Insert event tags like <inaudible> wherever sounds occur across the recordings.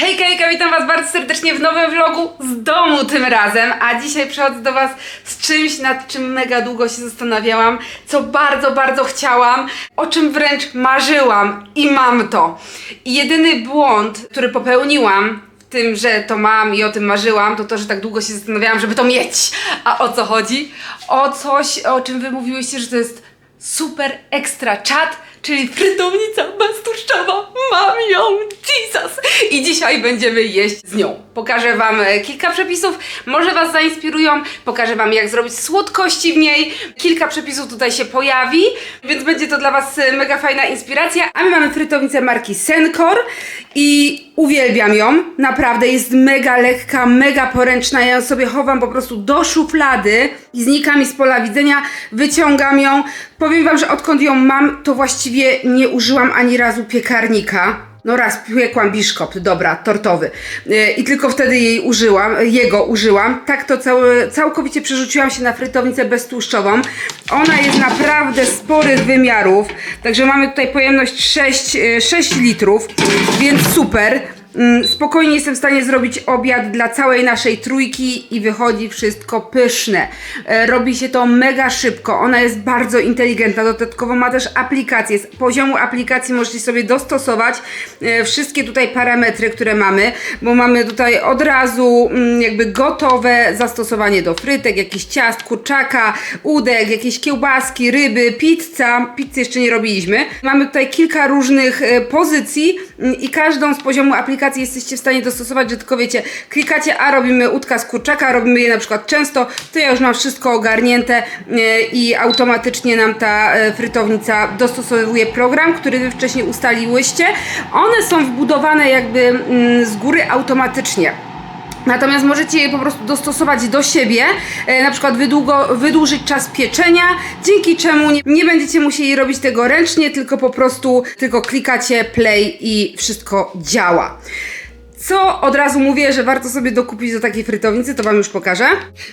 Hej Kejka, witam Was bardzo serdecznie w nowym vlogu z domu tym razem, a dzisiaj przychodzę do Was z czymś, nad czym mega długo się zastanawiałam, co bardzo, bardzo chciałam, o czym wręcz marzyłam i mam to. I jedyny błąd, który popełniłam w tym, że to mam i o tym marzyłam, to to, że tak długo się zastanawiałam, żeby to mieć. A o co chodzi? O coś, o czym Wy mówiłyście, że to jest super ekstra czat, czyli frytownica beztłuszczowa. Mam ją, Jesus! I dzisiaj będziemy jeść z nią. Pokażę Wam e, kilka przepisów, może Was zainspirują, pokażę Wam jak zrobić słodkości w niej. Kilka przepisów tutaj się pojawi, więc będzie to dla Was e, mega fajna inspiracja. A my mamy frytownicę marki Sencor i uwielbiam ją. Naprawdę jest mega lekka, mega poręczna. Ja ją sobie chowam po prostu do szuflady i znika mi z pola widzenia. Wyciągam ją. Powiem Wam, że odkąd ją mam, to właściwie nie użyłam ani razu piekarnika. No raz piekłam biszkopt, dobra, tortowy. Yy, I tylko wtedy jej użyłam, jego użyłam. Tak to całe, całkowicie przerzuciłam się na frytownicę beztłuszczową. Ona jest naprawdę sporych wymiarów, także mamy tutaj pojemność 6, yy, 6 litrów, więc super. Mm, Spokojnie jestem w stanie zrobić obiad dla całej naszej trójki i wychodzi wszystko pyszne. E, Robi się to mega szybko, ona jest bardzo inteligentna, dodatkowo ma też aplikację. Z poziomu aplikacji możecie sobie dostosować e, wszystkie tutaj parametry, które mamy, bo mamy tutaj od razu mm, jakby gotowe zastosowanie do frytek, jakiś ciast, kurczaka, udek, jakieś kiełbaski, ryby, pizza. Pizzy jeszcze nie robiliśmy. Mamy tutaj kilka różnych e, pozycji mm, i każdą z poziomu aplikacji jesteście w stanie dostosować, że tylko wiecie, klikacie, a robimy udka z kurczaka, robimy je na przykład często, to ja już mam wszystko ogarnięte e, i automatycznie nam ta e, frytownica dostosowuje program, który wy wcześniej ustaliłyście. One są wbudowane jakby mm, z góry automatycznie. Natomiast możecie je po prostu dostosować do siebie, e, na przykład wydługo, wydłużyć czas pieczenia, dzięki czemu nie, nie będziecie musieli robić tego ręcznie, tylko po prostu tylko klikacie play i wszystko działa. Co od razu mówię, że warto sobie dokupić do takiej frytownicy, to Wam już pokażę.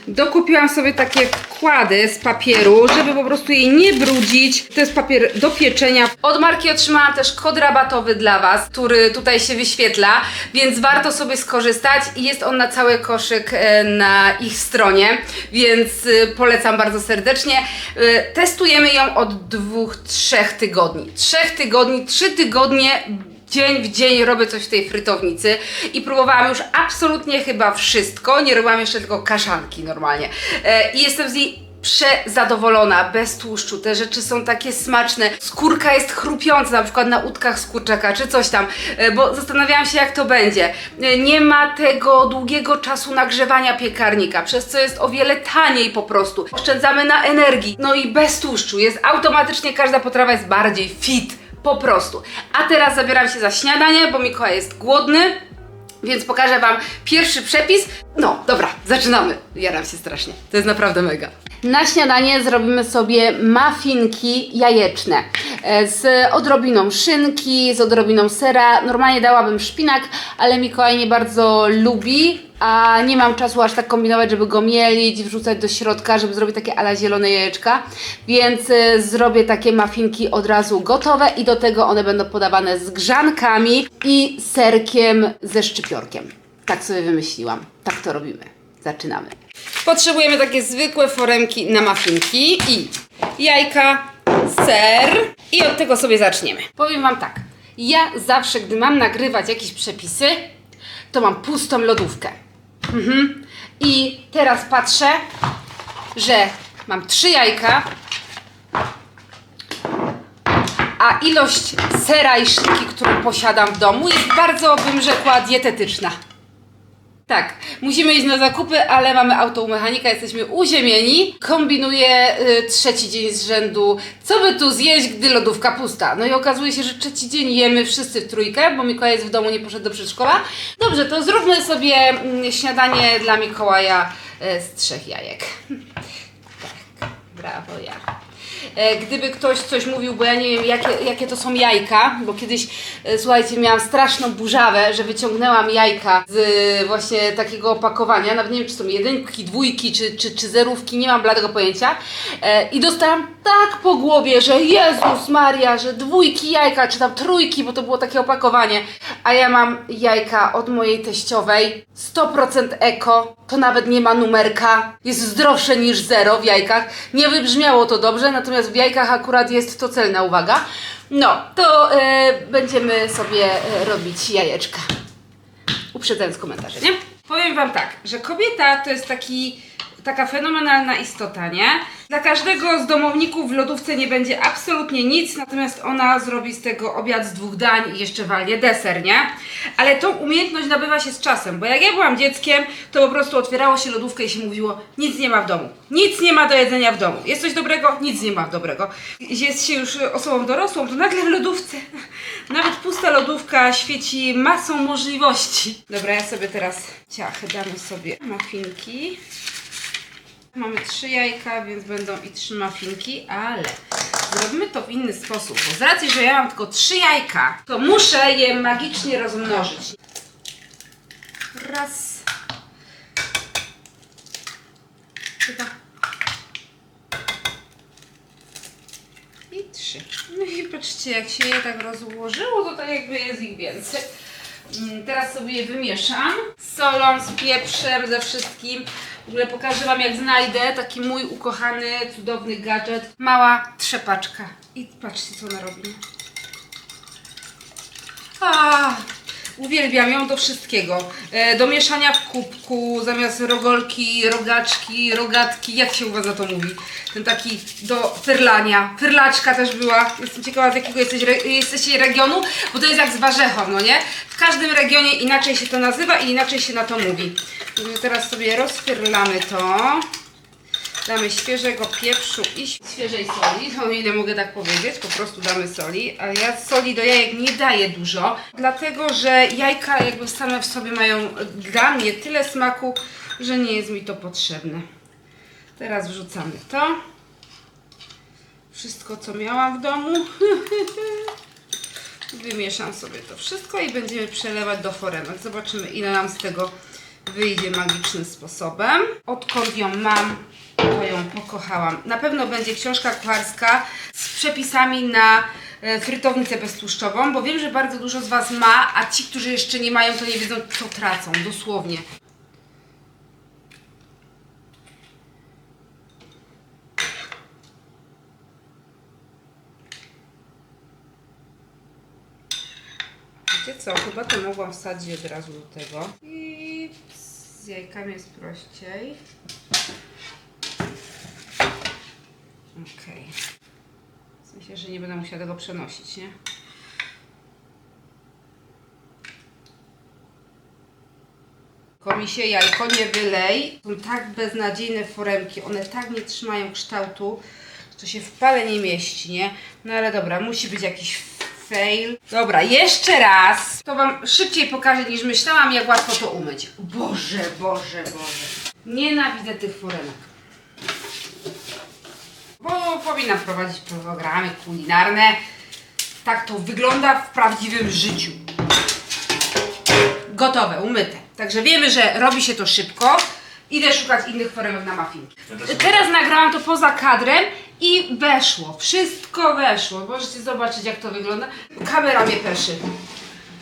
Dokupiłam sobie takie wkłady z papieru, żeby po prostu jej nie brudzić. To jest papier do pieczenia. Od marki otrzymałam też kod rabatowy dla Was, który tutaj się wyświetla, więc warto sobie skorzystać i jest on na cały koszyk e, na ich stronie, więc e, polecam bardzo serdecznie. E, Testujemy ją od dwóch, trzech tygodni. Trzech tygodni, trzy tygodnie dzień w dzień robię coś w tej frytownicy i próbowałam już absolutnie chyba wszystko. Nie robiłam jeszcze tylko kaszanki normalnie. E, I jestem z niej przezadowolona, bez tłuszczu. Te rzeczy są takie smaczne. Skórka jest chrupiąca, na przykład na udkach z kurczaka, czy coś tam, e, bo zastanawiałam się, jak to będzie. E, Nie ma tego długiego czasu nagrzewania piekarnika, przez co jest o wiele taniej po prostu. Oszczędzamy na energii, no i bez tłuszczu. Jest automatycznie, każda potrawa jest bardziej fit. Po prostu. A teraz zabieram się za śniadanie, bo Mikołaj jest głodny. Więc pokażę Wam pierwszy przepis. No, dobra, zaczynamy. Jaram się strasznie. To jest naprawdę mega. Na śniadanie zrobimy sobie muffinki jajeczne e, z odrobiną szynki, z odrobiną sera. Normalnie dałabym szpinak, ale Mikołaj nie bardzo lubi, a nie mam czasu aż tak kombinować, żeby go mielić, wrzucać do środka, żeby zrobić takie ala zielone jajeczka. Więc e, zrobię takie muffinki od razu gotowe i do tego one będą podawane z grzankami i serkiem ze szczypiorkiem. Tak sobie wymyśliłam. Tak to robimy. Zaczynamy. Potrzebujemy takie zwykłe foremki na muffinki i jajka, ser i od tego sobie zaczniemy. Powiem Wam tak, ja zawsze, gdy mam nagrywać jakieś przepisy, to mam pustą lodówkę. Mhm. I teraz patrzę, że mam trzy jajka, a ilość sera i szynki, którą posiadam w domu, jest bardzo, bym rzekła, dietetyczna. Tak, musimy iść na zakupy, ale mamy auto u mechanika, jesteśmy uziemieni. Kombinuję y, trzeci dzień z rzędu, co by tu zjeść, gdy lodówka pusta. No i okazuje się, że trzeci dzień jemy wszyscy w trójkę, bo Mikołaj jest w domu, nie poszedł do przedszkola. Dobrze, to zróbmy sobie mm, śniadanie dla Mikołaja y, z trzech jajek. <laughs> Tak, brawo ja. E, gdyby ktoś coś mówił, bo ja nie wiem jakie, jakie to są jajka, bo kiedyś, e, słuchajcie, miałam straszną burzawę, że wyciągnęłam jajka z e, właśnie takiego opakowania, nawet nie wiem czy są jedynki, dwójki czy, czy, czy zerówki, nie mam bladego pojęcia. I dostałam tak po głowie, że Jezus Maria, że dwójki jajka, czy tam trójki, bo to było takie opakowanie, a ja mam jajka od mojej teściowej, 100% eko, to nawet nie ma numerka, jest zdrowsze niż zero w jajkach, nie wybrzmiało to dobrze, natomiast w jajkach akurat jest to celna uwaga. No, to e, będziemy sobie e, robić jajeczka. Uprzedzając komentarze, nie? Powiem Wam tak, że kobieta to jest taki, taka fenomenalna istota, nie? Dla każdego z domowników w lodówce nie będzie absolutnie nic, natomiast ona zrobi z tego obiad z dwóch dań i jeszcze walnie deser, nie? Ale tą umiejętność nabywa się z czasem, bo jak ja byłam dzieckiem, to po prostu otwierało się lodówkę i się mówiło, nic nie ma w domu, nic nie ma do jedzenia w domu, jest coś dobrego, nic nie ma dobrego. Jest się już osobą dorosłą, to nagle w lodówce, <laughs> nawet pusta lodówka świeci masą możliwości. Dobra, ja sobie teraz ciachy, damy sobie mafinki. Mamy trzy jajka, więc będą i trzy mafinki, ale zrobimy to w inny sposób, bo z racji, że ja mam tylko trzy jajka, to muszę je magicznie rozmnożyć. Raz. Dwa. I trzy. No i patrzcie, jak się je tak rozłożyło, to tak jakby jest ich więcej. Mm, Teraz sobie je wymieszam solą, z pieprzem, ze wszystkim. W ogóle pokażę Wam, jak znajdę taki mój ukochany, cudowny gadżet. Mała trzepaczka. I patrzcie, co ona robi. A, uwielbiam ją do wszystkiego. E, do mieszania w kubku, zamiast rogolki, rogaczki, rogatki, jak się u Was za to mówi? Ten taki do fyrlania. Fyrlaczka też była. Jestem ciekawa, z jakiego jesteś, jesteście regionu, bo to jest jak z warzechą, no nie? W każdym regionie inaczej się to nazywa i inaczej się na to mówi. Także teraz sobie rozfyrlamy to. Damy świeżego pieprzu i świeżej soli. O ile mogę tak powiedzieć, po prostu damy soli. Ale ja soli do jajek nie daję dużo, dlatego że jajka jakby same w sobie mają dla mnie tyle smaku, że nie jest mi to potrzebne. Teraz wrzucamy to. Wszystko co miałam w domu. <laughs> Wymieszam sobie to wszystko i będziemy przelewać do foremek. Zobaczymy ile nam z tego wyjdzie magicznym sposobem. Odkąd ją mam, to ją pokochałam. Na pewno będzie książka kucharska z przepisami na e, frytownicę beztłuszczową, bo wiem, że bardzo dużo z Was ma, a ci, którzy jeszcze nie mają, to nie wiedzą, co tracą, dosłownie. Wiecie co, chyba to mogłam wsadzić od razu do tego. Z jajkami jest prościej. Okej. W sensie, że nie będę musiała tego przenosić, nie? Komisie jajko nie wylej. Są tak beznadziejne foremki, one tak nie trzymają kształtu, że to się w pale nie mieści, nie? No ale dobra, musi być jakiś fail. Dobra, jeszcze raz. To Wam szybciej pokażę niż myślałam, jak łatwo to umyć. Boże, Boże, Boże. Nienawidzę tych foremek. Bo powinnam prowadzić programy kulinarne. Tak to wygląda w prawdziwym życiu. Gotowe, umyte. Także wiemy, że robi się to szybko. Idę szukać innych foremek na muffinki. Teraz nagrałam to poza kadrem i weszło. Wszystko weszło. Możecie zobaczyć, jak to wygląda. Kamera mnie peszy.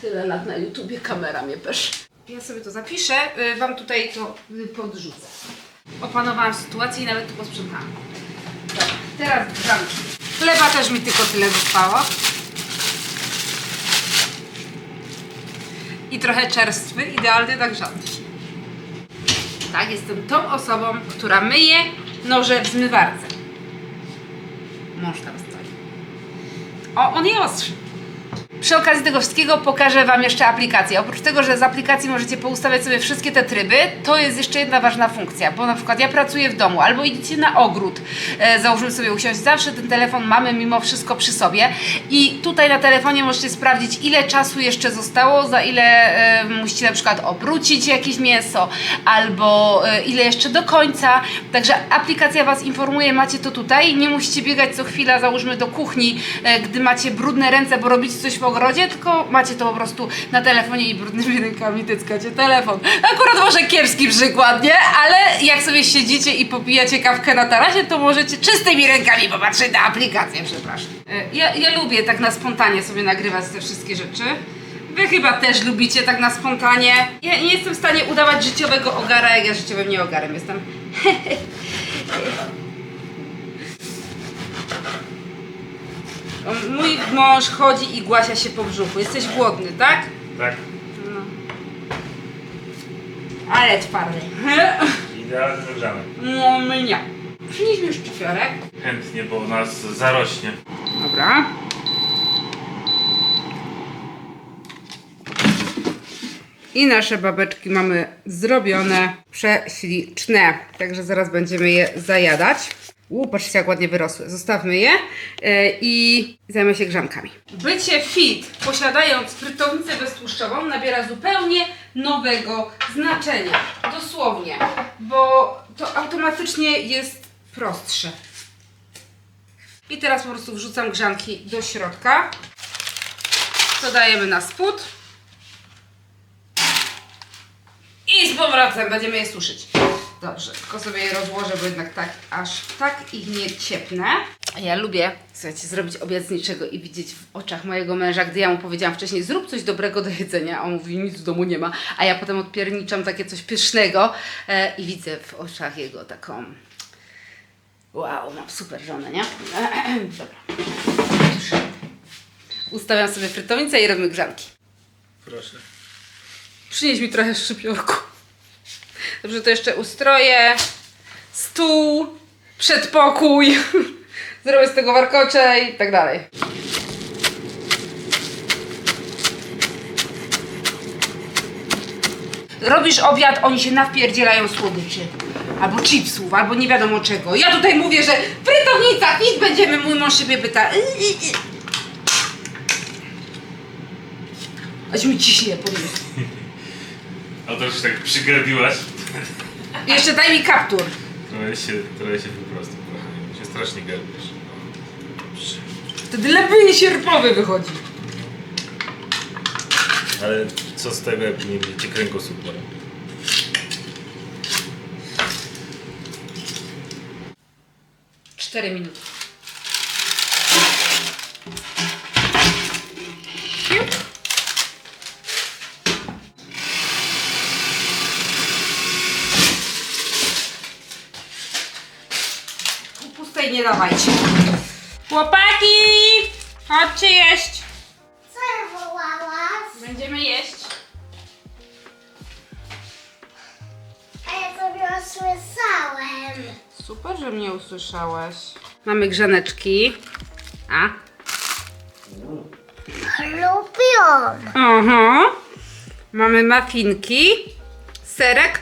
Tyle lat na YouTubie kamera mnie peszy. Ja sobie to zapiszę. y, Wam tutaj to y, podrzucę. Opanowałam sytuację i nawet to posprzątałam. Dobra, teraz grzanki. Chleba też mi tylko tyle zostało. I trochę czerstwy, idealny na grzanki. Tak, jestem tą osobą, która myje noże w zmywarce. Mąż tam stoi. O, on je ostrzy. Przy okazji tego wszystkiego pokażę Wam jeszcze aplikację. Oprócz tego, że z aplikacji możecie poustawiać sobie wszystkie te tryby, to jest jeszcze jedna ważna funkcja, bo na przykład ja pracuję w domu albo idziecie na ogród, e, założymy sobie usiąść, zawsze ten telefon mamy mimo wszystko przy sobie i tutaj na telefonie możecie sprawdzić ile czasu jeszcze zostało, za ile e, musicie na przykład obrócić jakieś mięso albo e, ile jeszcze do końca, także aplikacja Was informuje, macie to tutaj, nie musicie biegać co chwila, załóżmy do kuchni, e, gdy macie brudne ręce, bo robicie coś w ogrodzie, tylko macie to po prostu na telefonie i brudnymi rękami tyckacie telefon. Akurat może kiepski przykład, nie? Ale jak sobie siedzicie i popijacie kawkę na tarasie, to możecie czystymi rękami popatrzeć na aplikację, przepraszam. E, Ja, ja lubię tak na spontanie sobie nagrywać te wszystkie rzeczy. Wy chyba też lubicie tak na spontanie. Ja nie jestem w stanie udawać życiowego ogara, jak ja życiowym nieogarem jestem. <laughs> Mój mąż chodzi i głasza się po brzuchu. Jesteś głodny, tak? Tak, Ale twardy. <laughs> idealnie grzane. No mnie. Przynieś mi szczypiorek. Chętnie, bo nas zarośnie. Dobra. I nasze babeczki mamy zrobione, prześliczne. Także zaraz będziemy je zajadać. Uuu, patrzcie jak ładnie wyrosły. Zostawmy je yy, i zajmę się grzankami. Bycie fit, posiadając frytownicę beztłuszczową, nabiera zupełnie nowego znaczenia. Dosłownie, bo to automatycznie jest prostsze. I teraz po prostu wrzucam grzanki do środka. To dajemy na spód. I z powrotem będziemy je suszyć. Dobrze, tylko sobie je rozłożę, bo jednak tak, aż tak ich nie ciepnę. Ja lubię, słuchajcie, zrobić obiad z niczego i widzieć w oczach mojego męża, gdy ja mu powiedziałam wcześniej, zrób coś dobrego do jedzenia, a on mówi, nic w domu nie ma, a ja potem odpierniczam takie coś pysznego e, i widzę w oczach jego taką Wow, mam super żonę, nie? <clears throat> Dobra. Ustawiam sobie frytownicę i robimy grzanki. Proszę. Przynieś mi trochę szczypiorku. Dobrze, to jeszcze ustroję. Stół, przedpokój. <laughs> Zrobię z tego warkocze i tak dalej. Robisz obiad, oni się nawpierdzielają słodyczy. Albo chipsów, albo nie wiadomo czego. Ja tutaj mówię, że frytownica, nic będziemy, mój mąż siebie pyta. Y, y, y. Aż mi ciśnie po nim. A to się tak przygarbiłaś. Jeszcze daj mi kaptur. Trochę się, trochę się wyprostuj, kochanie. Się strasznie garbisz. Dobrze. Wtedy lepiej sierpowy wychodzi. Ale co z tego, jak nie będziecie kręgosłup bolał? Cztery minuty. Pustej nie dawajcie. Chłopaki! Chodźcie jeść. Co ja wołałaś? Będziemy jeść. A ja sobie usłyszałem. Super, że mnie usłyszałeś. Mamy grzaneczki. A? Lubią. Aha. Mamy mafinki, serek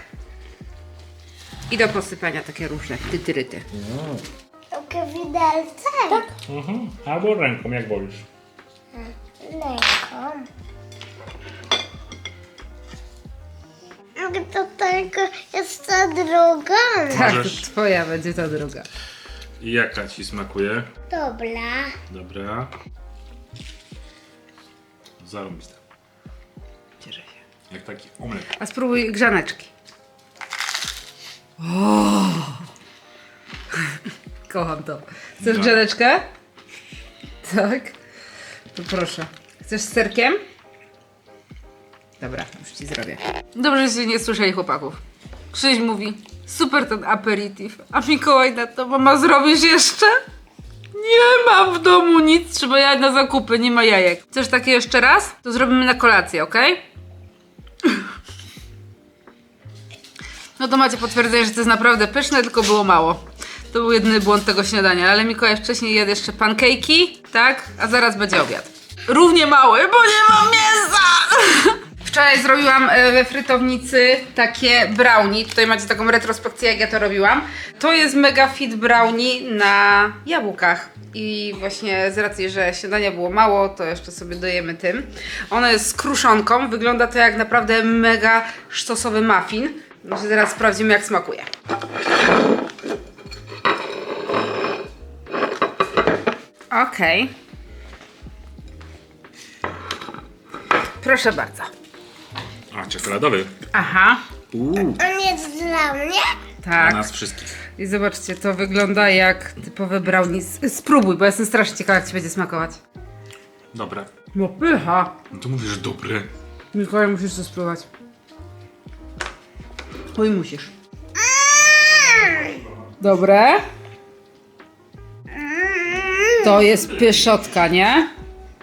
i do posypania takie różne tytyryty. Takie widelce? Tak. Mhm. Albo ręką, jak wolisz. Ręką. To tylko jest ta druga. Tak, Możesz. to twoja będzie ta druga. I jaka ci smakuje? Dobra. Dobra. Zarąbista. Cieszę się. Jak taki omlet. A spróbuj grzaneczki. O! Kocham to. Chcesz grzaneczkę? Tak. To proszę. Chcesz z serkiem? Dobra, już ci zrobię. Dobrze, że nie słyszeli chłopaków. Krzyś mówi, super ten aperitif. A Mikołaj na to, mama zrobisz jeszcze? Nie mam w domu nic, trzeba jechać na zakupy, nie ma jajek. Chcesz takie jeszcze raz? To zrobimy na kolację, okej? No to macie potwierdzenie, że to jest naprawdę pyszne, tylko było mało. To był jedyny błąd tego śniadania, ale Mikołaj wcześniej jadł jeszcze pancake'i, tak? A zaraz będzie obiad. równie mały, bo nie mam mięsa! <laughs> Wczoraj zrobiłam e, we frytownicy takie brownie. Tutaj macie taką retrospekcję, jak ja to robiłam. To jest mega fit brownie na jabłkach. I właśnie z racji, że śniadania było mało, to jeszcze sobie dojemy tym. Ono jest z kruszonką. Wygląda to jak naprawdę mega sztosowy muffin. Może zaraz sprawdzimy, jak smakuje. Okej. Proszę bardzo. A, czekoladowy. Aha, Uuu. On jest dla mnie? Dla tak. nas wszystkich. I zobaczcie, to wygląda jak typowe brownie. S- Spróbuj, bo jestem strasznie ciekawa, jak ci będzie smakować. Dobre. No pycha. No to mówisz dobre. Mikołaj, musisz to spróbować. Oj, musisz. Dobre. To jest pyszotka, nie?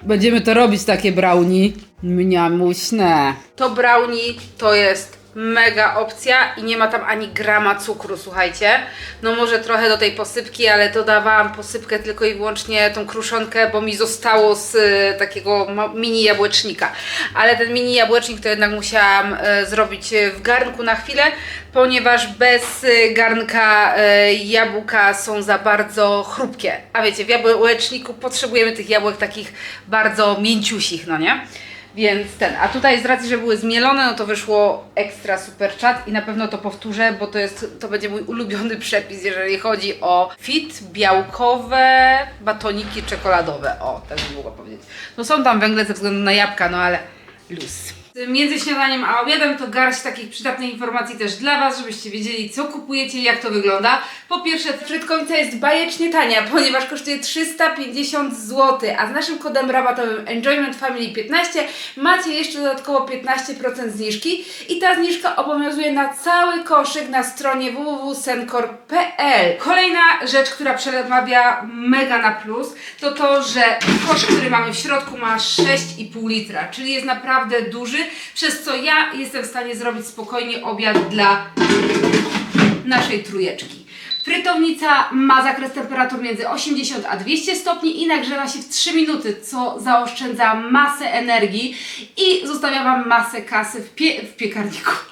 Będziemy to robić, takie brownie. Mniamuśne. To brownie to jest mega opcja i nie ma tam ani grama cukru, słuchajcie. No może trochę do tej posypki, ale dodawałam posypkę tylko i wyłącznie tą kruszonkę, bo mi zostało z y, takiego mini jabłecznika. Ale ten mini jabłecznik to jednak musiałam y, zrobić y, w garnku na chwilę, ponieważ bez garnka jabłka są za bardzo chrupkie. A wiecie, w jabłeczniku potrzebujemy tych jabłek takich bardzo mięciusich, no nie? Więc ten, a tutaj z racji, że były zmielone, no to wyszło ekstra super czat i na pewno to powtórzę, bo to jest, to będzie mój ulubiony przepis, jeżeli chodzi o fit, białkowe, batoniki czekoladowe. O, tak bym mogła powiedzieć. No są tam węgle ze względu na jabłka, no ale luz. Między śniadaniem a obiadem to garść takich przydatnych informacji też dla Was, żebyście wiedzieli co kupujecie i jak to wygląda. Po pierwsze, frytkońca jest bajecznie tania, <laughs> ponieważ kosztuje 350 zł, a z naszym kodem rabatowym Enjoyment Family 15 macie jeszcze dodatkowo 15% zniżki i ta zniżka obowiązuje na cały koszyk na stronie www.sencor.pl. Kolejna rzecz, która przemawia mega na plus, to to, że koszyk, który mamy w środku ma 6,5 litra, czyli jest naprawdę duży, przez co ja jestem w stanie zrobić spokojnie obiad dla naszej trójeczki. Frytownica ma zakres temperatur między 80 a 200 stopni i nagrzewa się w 3 minuty, co zaoszczędza masę energii i zostawia Wam masę kasy w, pie w piekarniku.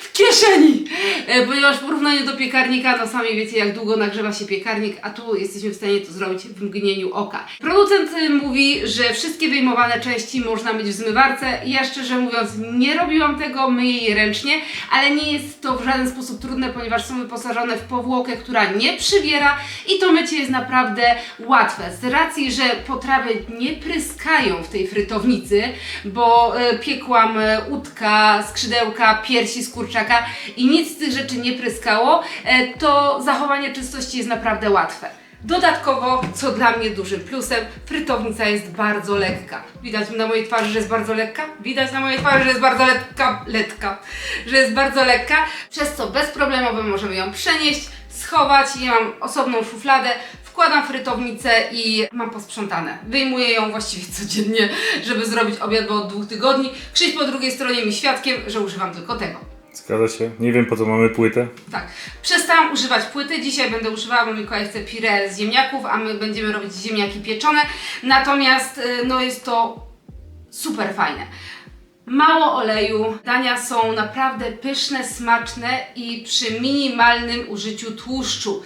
W kieszeni! E, Ponieważ w porównaniu do piekarnika, no sami wiecie jak długo nagrzewa się piekarnik, a tu jesteśmy w stanie to zrobić w mgnieniu oka. Producent y, mówi, że wszystkie wyjmowane części można mieć w zmywarce. Ja szczerze mówiąc nie robiłam tego, myję je ręcznie, ale nie jest to w żaden sposób trudne, ponieważ są wyposażone w powłokę, która nie przywiera i to mycie jest naprawdę łatwe. Z racji, że potrawy nie pryskają w tej frytownicy, bo e, piekłam e, udka, skrzydełka, piersi z kurczaka i nic z tych rzeczy nie pryskało, e, to zachowanie czystości jest naprawdę łatwe. Dodatkowo, co dla mnie dużym plusem, frytownica jest bardzo lekka. Widać na mojej twarzy, że jest bardzo lekka? Widać na mojej twarzy, że jest bardzo lekka, lekka, że jest bardzo lekka, przez co bezproblemowo możemy ją przenieść, schować. Ja mam osobną szufladę, wkładam frytownicę i mam posprzątane. Wyjmuję ją właściwie codziennie, żeby zrobić obiad, bo od dwóch tygodni. Krzyś po drugiej stronie mi świadkiem, że używam tylko tego. Zgadza się. Nie wiem po co mamy płytę. Tak, przestałam używać płyty, dzisiaj będę używała, bo Mikołaj chce pire z ziemniaków, a my będziemy robić ziemniaki pieczone, natomiast y, no jest to super fajne. Mało oleju, dania są naprawdę pyszne, smaczne i przy minimalnym użyciu tłuszczu.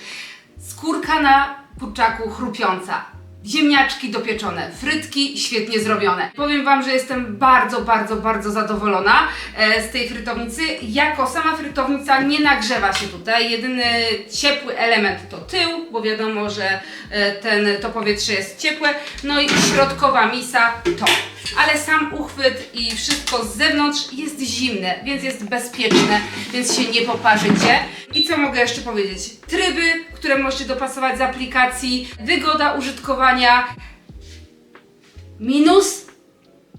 Skórka na kurczaku chrupiąca. Ziemniaczki dopieczone, frytki świetnie zrobione. Powiem Wam, że jestem bardzo, bardzo, bardzo zadowolona e, z tej frytownicy. Jako sama frytownica nie nagrzewa się tutaj. Jedyny ciepły element to tył, bo wiadomo, że e, ten, to powietrze jest ciepłe. No i środkowa misa to. Ale sam uchwyt i wszystko z zewnątrz jest zimne, więc jest bezpieczne, więc się nie poparzycie. I co mogę jeszcze powiedzieć? Tryby, które możecie dopasować z aplikacji, wygoda użytkowania. Minus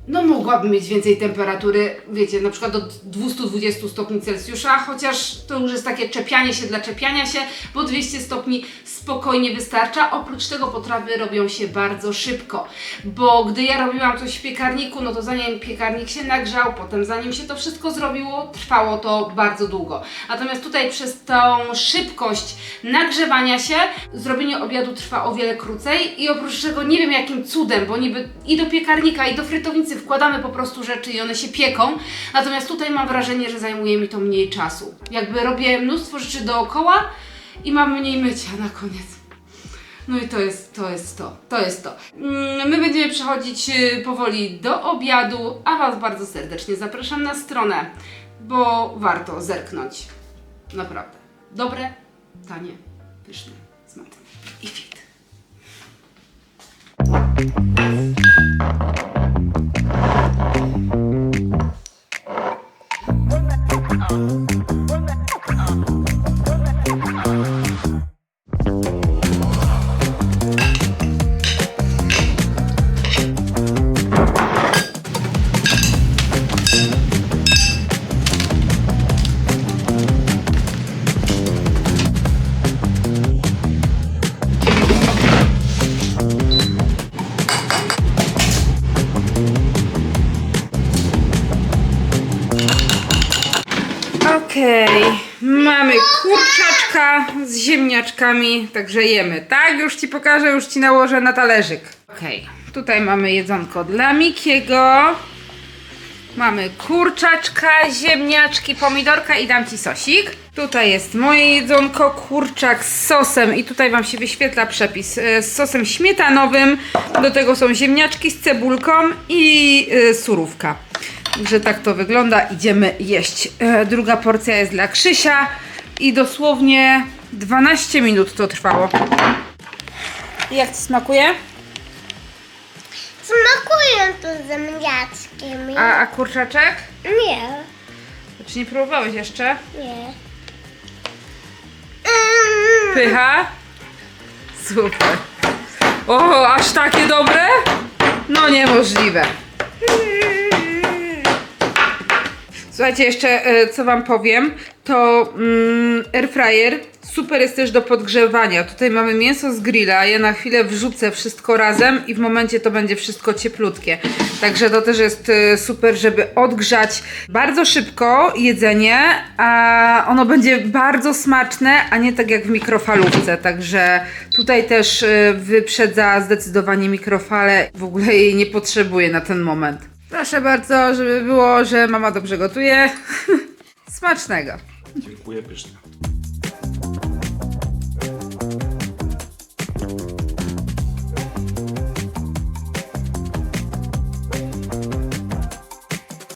no mogłabym mieć więcej temperatury, wiecie, na przykład do 220 stopni Celsjusza, chociaż to już jest takie czepianie się dla czepiania się, bo 200 stopni spokojnie wystarcza. Oprócz tego potrawy robią się bardzo szybko, bo gdy ja robiłam coś w piekarniku, no to zanim piekarnik się nagrzał, potem zanim się to wszystko zrobiło, trwało to bardzo długo. Natomiast tutaj przez tą szybkość nagrzewania się, zrobienie obiadu trwa o wiele krócej i oprócz tego nie wiem jakim cudem, bo niby i do piekarnika i do frytownicy wkładamy po prostu rzeczy i one się pieką, natomiast tutaj mam wrażenie, że zajmuje mi to mniej czasu. Jakby robię mnóstwo rzeczy dookoła i mam mniej mycia na koniec. No i to jest, to jest to, to jest to. Mm, My będziemy przechodzić y, powoli do obiadu, a Was bardzo serdecznie zapraszam na stronę, bo warto zerknąć. Naprawdę. Dobre, tanie, pyszne, smaczne i fit. Także jemy. Tak, już Ci pokażę, już Ci nałożę na talerzyk. Okej, tutaj mamy jedzonko dla Mikiego. Mamy kurczaczka, ziemniaczki, pomidorka i dam Ci sosik. Tutaj jest moje jedzonko, kurczak z sosem i tutaj Wam się wyświetla przepis. e, Z sosem śmietanowym, do tego są ziemniaczki z cebulką i e, surówka. Także tak to wygląda, idziemy jeść. E, Druga porcja jest dla Krzysia i dosłownie 12 minut to trwało. Jak Ci smakuje? Smakują to ziemniaczkiem. A, a kurczaczek? Nie, Czy nie próbowałeś jeszcze? nie. Mm, Pycha? Super. O, aż takie dobre? No niemożliwe. Słuchajcie, jeszcze e, co Wam powiem, to mm, airfryer super jest też do podgrzewania. Tutaj mamy mięso z grilla, ja na chwilę wrzucę wszystko razem i w momencie to będzie wszystko cieplutkie. Także to też jest e, super, żeby odgrzać bardzo szybko jedzenie, a ono będzie bardzo smaczne, a nie tak jak w mikrofalówce. Także tutaj też e, wyprzedza zdecydowanie mikrofale. W ogóle jej nie potrzebuję na ten moment. Proszę bardzo, żeby było, że mama dobrze gotuje. <laughs> Smacznego. Dziękuję, pyszne.